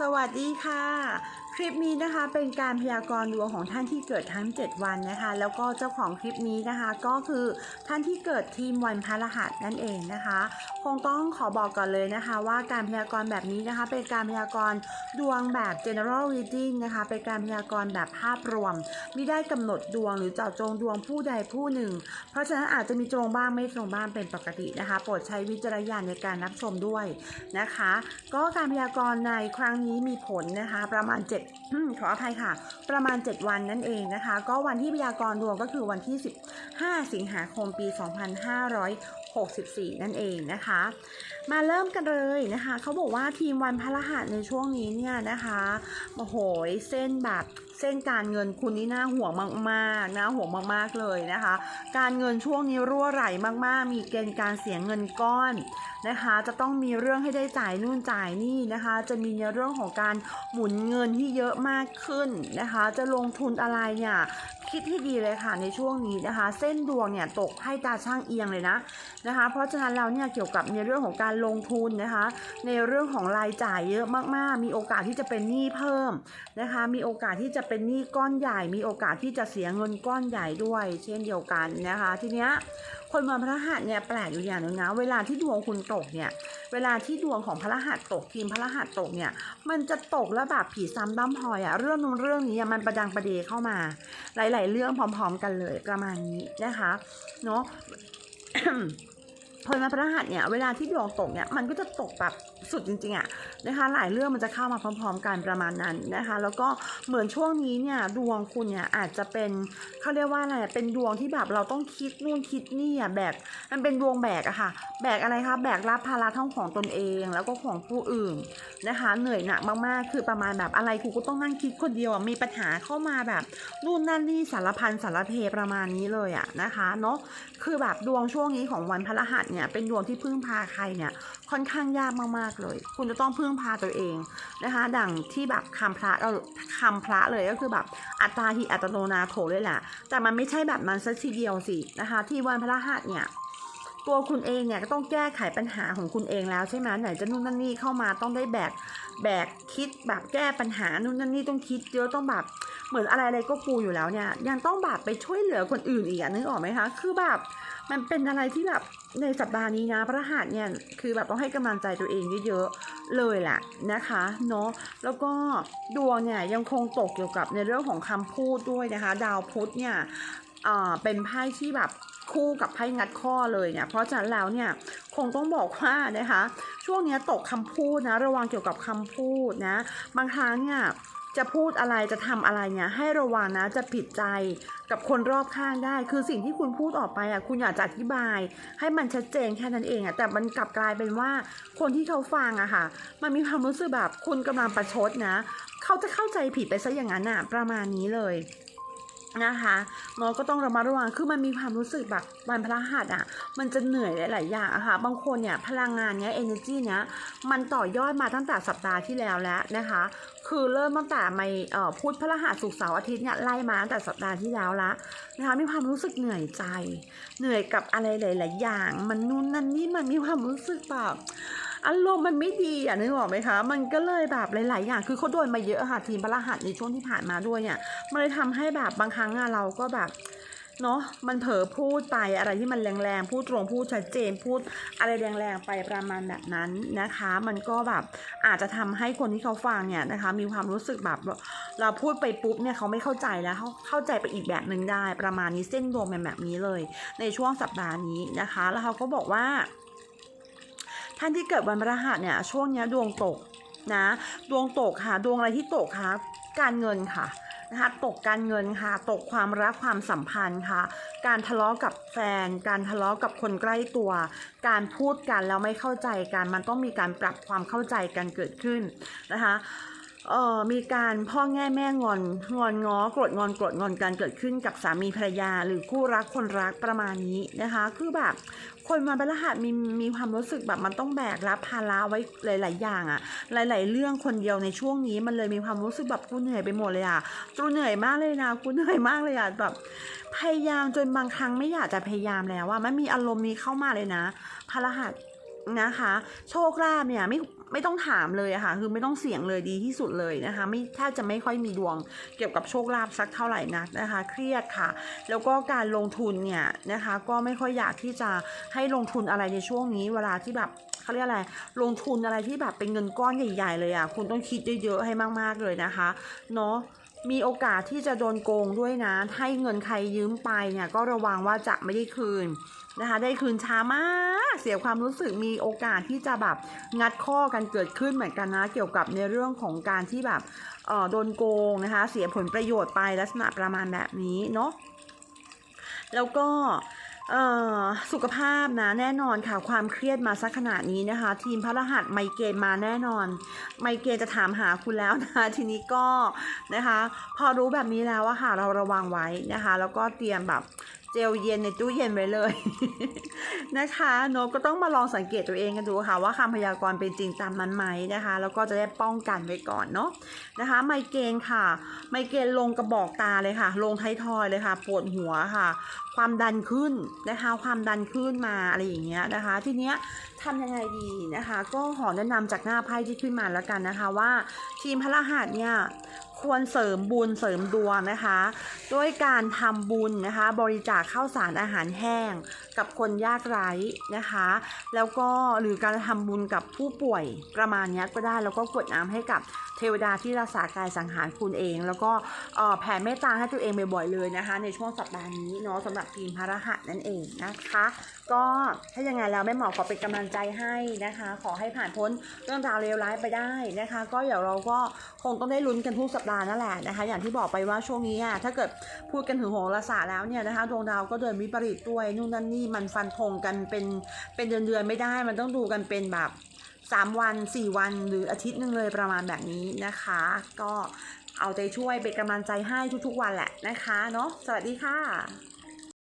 สวัสดีค่ะ คลิปนี้นะคะเป็นการพยากรณ์ดวงของท่านที่เกิดทั้ง 7 วันนะคะ แล้วก็เจ้าของคลิปนี้นะคะ ก็คือท่านที่เกิดทีมวันพระรหัสนั่นเองนะคะ คงต้องขอบอกก่อนเลยนะคะ ว่าการพยากรณ์แบบนี้นะคะ เป็นการพยากรณ์ดวงแบบ general reading นะคะ เป็นการพยากรณ์แบบภาพรวม ไม่ได้กำหนดดวงหรือเจาะจงดวงผู้ใดผู้หนึ่ง เพราะฉะนั้นอาจจะมีตรงบ้างไม่ตรงบ้างเป็นปกตินะคะ โปรดใช้วิจารณญาณในการรับชมด้วยนะคะ ก็การพยากรณ์ในครั้งนี้มีผลนะคะ ประมาณ 7ขออภัยค่ะ ประมาณ 7 วันนั่นเองนะคะ ก็วันที่พยากรณ์ดวงก็คือวันที่ 15 สิงหาคมปี 2564 นั่นเองนะคะ มาเริ่มกันเลยนะคะเขาบอกว่าทีมวันพระรหัสในช่วงนี้เนี่ยนะคะโอ้โหเส้นแบบเส้นการเงินคุณนี่น่าห่วงมากๆน่าห่วงมากๆเลยนะคะ การเงินช่วงนี้รั่วไหลมากๆ มีเกณฑ์การเสียเงินก้อนนะคะ จะต้องมีเรื่องให้ได้จ่ายนู่นจ่ายนี่นะคะ จะมีในเรื่องของการหมุนเงินที่เยอะมากขึ้นนะคะ จะลงทุนอะไรเนี่ยคิดให้ดีเลยค่ะในช่วงนี้นะคะ เส้นดวงเนี่ยตกให้ตาช่างเอียงเลยนะนะคะ เพราะฉะนั้นเราเนี่ยเกี่ยวกับในเรื่องของการลงทุนนะคะ ในเรื่องของรายจ่ายเยอะมากๆ มีโอกาสที่จะเป็นหนี้เพิ่มนะคะ มีโอกาสที่จะเป็นหนี้ก้อนใหญ่มีโอกาสที่จะเสียเงินก้อนใหญ่ด้วย เช่นเดียวกันนะคะ ทีเนี้ยคนวันพระหัสเนี่ยแปลกอยู่อย่างหนึงนะเวลาที่ดวงคุณตกเนี่ยเวลาที่ดวงของพระรหัสตกทีมพระรหัสตกเนี่ยมันจะตกแล้วแบบผีซ้ำด้ำพลอยอะเรื่องนู้นเรื่องนี้มันประดังประเดเข้ามา หลาย ๆ เรื่องพร้อม ๆ กันเลยประมาณนี้นะคะเนาะพลมาพระรหัสเนี่ยเวลาที่ดวงตกเนี่ยมันก็จะตกแบบ สุดจริงๆอะนะคะ หลายเรื่องมันจะเข้ามาพร้อม ๆ กันประมาณนั้นนะคะ แล้วก็เหมือนช่วงนี้เนี่ยดวงคุณเนี่ยอาจจะเป็นเขาเรียกว่าอะไรเป็นดวงที่แบบเราต้องคิดนู่นคิดนี่อะแบกมันเป็นดวงแบกอะค่ะ แบกอะไรคะแบกรับภาระทั้งของตนเอง แล้วก็ของผู้อื่นนะคะ เหนื่อยหนักมากๆคือประมาณแบบอะไรกูก็ต้องนั่งคิดคนเดียวอะมีปัญหาเข้ามาแบบนู่นนั่นนี่สารพันสารเพประมาณนี้เลยอะนะคะเนาะคือแบบดวงช่วงนี้ของวันพฤหัสเนี่ยเป็นดวงที่พึ่งพาใครเนี่ยค่อนข้างยากมากๆเลย คุณจะต้องพึ่งพาตัวเองนะคะ ดังที่แบบคำพระเราคำพระเลยก็คือแบบอัตตาหิอัตโนนาโถเลยแหละแต่มันไม่ใช่แบบนั้นซะทีเดียวสินะคะ ที่วันพระหัสเนี่ย ตัวคุณเองเนี่ยก็ต้องแก้ไขปัญหาของคุณเองแล้วใช่ไหมไหนจะนู่นนั่นนี่เข้ามาต้องได้แบกแบกคิดแบบแก้ปัญหานู่นนั่นนี่ต้องคิดเยอะต้องแบบเหมือนอะไรอะไรก็กูอยู่แล้วเนี่ย ยังต้องแบบไปช่วยเหลือคนอื่นอีกอะนึกออกไหมคะคือแบบมันเป็นอะไรที่แบบในสัปดาห์นี้นะพระหัสเนี่ยคือแบบต้องให้กำลังใจตัวเองเยอะๆเลยแหละนะคะเนาะแล้วก็ดวงเนี่ยยังคงตกเกี่ยวกับในเรื่องของคำพูดด้วยนะคะ ดาวพุธเนี่ย อ่าเป็นไพ่ที่แบบคู่กับไพ่งัดข้อเลยเนี่ย เพราะฉะนั้นแล้วเนี่ยคงต้องบอกว่านะคะ ช่วงนี้ตกคำพูดนะระวังเกี่ยวกับคำพูดนะ บางครั้งเนี่ยจะพูดอะไรจะทำอะไรเนี่ยให้ระวังนะจะผิดใจกับคนรอบข้างได้ คือสิ่งที่คุณพูดออกไปอะคุณอยากจะอธิบาย ให้มันชัดเจนแค่นั้นเองอะแต่มันกลับกลายเป็นว่าคนที่เขาฟังอะค่ะ มันมีความรู้สึกแบบคุณกำลังประชดนะ เขาจะเข้าใจผิดไปซะอย่างนั้นอะประมาณนี้เลย นะคะเนาก็ต้องระมัดระวัง คือมันมีความรู้สึกแบบวันพระหัสอะ มันจะเหนื่อยหลายๆอย่างอะค่ะ บางคนเนี่ยพลังงานเนี้ย energy เนี้ย มันต่อยอดมาตั้งแต่สัปดาห์ที่แล้วแล้วนะคะ คือเริ่มตั้งแต่ไม่เอ่อพุธพฤหัสศุกร์เสาร์อาทิตย์เนี่ยไล่มาตั้งแต่สัปดาห์ที่แล้วละนะคะ มีความรู้สึกเหนื่อยใจ เหนื่อยกับอะไรหลาย ๆ อย่าง มันนู่นนั่นนี่มันมีความรู้สึกแบบ อารมณ์มันไม่ดีอะนึกออกไหมคะ มันก็เลยแบบหลาย ๆ อย่าง คือเขาโดนมาเยอะค่ะทีมพระหัสในช่วงที่ผ่านมาด้วยเนี่ย มันเลยทำให้แบบบางครั้งอะเราก็แบบเนาะมันเผลอพูดไปอะไรที่มันแรงๆ พูดตรงพูดชัดเจนพูดอะไรแรงๆไปประมาณแบบนั้นนะคะ มันก็แบบอาจจะทำให้คนที่เขาฟังเนี่ยนะคะ มีความรู้สึกแบบเราพูดไปปุ๊บเนี่ยเขาไม่เข้าใจแล้วเขาเข้าใจไปอีกแบบหนึ่งได้ประมาณนี้เส้นดวงแบบนี้เลย ในช่วงสัปดาห์นี้นะคะ แล้วเขาก็บอกว่า ท่านที่เกิดวันพฤหัสเนี่ยช่วงนี้ดวงตกนะดวงตกค่ะดวงอะไรที่ตกคะการเงินค่ะนะคะตกการเงินค่ะ ตกความรักความสัมพันธ์ค่ะ การทะเลาะกับแฟน การทะเลาะกับคนใกล้ตัว การพูดกันแล้วไม่เข้าใจกัน มันต้องมีการปรับความเข้าใจกันเกิดขึ้นนะคะ เอ่อมีการพ่อแง่แม่งอนงอนง้อโกรธงอนโกรธงอนกันเกิดขึ้นกับสามีภรรยา หรือคู่รักคนรักประมาณนี้นะคะ คือแบบคนวันพฤหัสมีมีความรู้สึกแบบมันต้องแบกรับภาระไว้หลาย ๆ อย่างอะหลาย ๆ เรื่องคนเดียวในช่วงนี้มันเลยมีความรู้สึกแบบกูเหนื่อยไปหมดเลยอะกูเหนื่อยมากเลยนะกูเหนื่อยมากเลยอะแบบพยายามจนบางครั้งไม่อยากจะพยายามแล้วว่ามันมีอารมณ์นี้เข้ามาเลยนะพฤหัสนะคะ โชคลาภเนี่ยไม่ ไม่ต้องถามเลยอะค่ะ คือไม่ต้องเสี่ยงเลยดีที่สุดเลยนะคะ ไม่แทบจะไม่ค่อยมีดวงเกี่ยวกับโชคลาภสักเท่าไหร่นักนะคะ เครียดค่ะ แล้วก็การลงทุนเนี่ยนะคะ ก็ไม่ค่อยอยากที่จะให้ลงทุนอะไรในช่วงนี้เวลาที่แบบเขาเรียกอะไร ลงทุนอะไรที่แบบเป็นเงินก้อนใหญ่ ๆ เลยอะคุณต้องคิดเยอะๆให้มาก ๆ เลยนะคะ เนาะ มีโอกาสที่จะโดนโกงด้วยนะ ให้เงินใครยืมไปเนี่ยก็ระวังว่าจะไม่ได้คืนนะคะ ได้คืนช้ามาก เสียความรู้สึกมีโอกาสที่จะแบบงัดข้อกันเกิดขึ้นเหมือนกันนะ เกี่ยวกับในเรื่องของการที่แบบเออโดนโกงนะคะ เสียผลประโยชน์ไปลักษณะประมาณแบบนี้เนาะ แล้วก็ สุขภาพนะแน่นอนค่ะความเครียดมาสักขนาดนี้นะคะ ทีมพระรหัสไมเกรนมาแน่นอน ไมเกรนจะถามหาคุณแล้วนะทีนี้ก็นะคะ พอรู้แบบนี้แล้วอะค่ะเราระวังไว้นะคะ แล้วก็เตรียมแบบ เจลเย็นในตู้เย็นไว้เลย นะคะโนตก็ต้องมาลองสังเกตตัวเองกันดูค่ะ ว่าคำพยากรณ์เป็นจริงตามนั้นไหมนะคะ แล้วก็จะได้ป้องกันไว้ก่อนเนาะนะคะ ไมเกรนค่ะ ไมเกรนลงกระบอกตาเลยค่ะ ลงไททอยเลยค่ะ ปวดหัวค่ะ ความดันขึ้นนะคะความดันขึ้นมาอะไรอย่างเงี้ยนะคะ ทีเนี้ยทำยังไงดีนะคะ ก็ขอแนะนำจากหน้าไพ่ที่ขึ้นมาแล้วกันนะคะว่า ทีมพระรหัสเนี่ย ควรเสริมบุญเสริมดวงนะคะ ด้วยการทำบุญนะคะ บริจาคข้าวสารอาหารแห้ง กับคนยากไร้นะคะ แล้วก็หรือการทำบุญกับผู้ป่วยประมาณนี้ก็ได้แล้วก็กวดน้ำให้กับเทวดาที่รักษากายสังหารคุณเอง แล้วก็แผ่เมตตาให้ตัวเองบ่อยๆเลยนะคะ ในช่วงสัปดาห์นี้เนาะสำหรับทีมพระรหัสนั่นเองนะคะก็ถ้ายังไงแล้วแม่หมอขอเป็นกำลังใจให้นะคะ ขอให้ผ่านพ้นเรื่องราวเลวร้ายไปได้นะคะ ก็เดี๋ยวเราก็คงต้องได้ลุ้นกันทุกสัปดาห์นั่นแหละนะคะ อย่างที่บอกไปว่าช่วงนี้อะถ้าเกิดพูดกันถึงโหราศาสตร์แล้วเนี่ยนะคะดวงดาวก็เดินวิปริตด้วยนู่นนั่นนี่มันฟันธงกันเป็นเป็นเดือนๆไม่ได้ มันต้องดูกันเป็นแบบ3วัน 4 วันหรืออาทิตย์นึงเลยประมาณแบบนี้นะคะ ก็เอาใจช่วยเป็นกำลังใจให้ทุกๆวันแหละนะคะเนาะสวัสดีค่ะ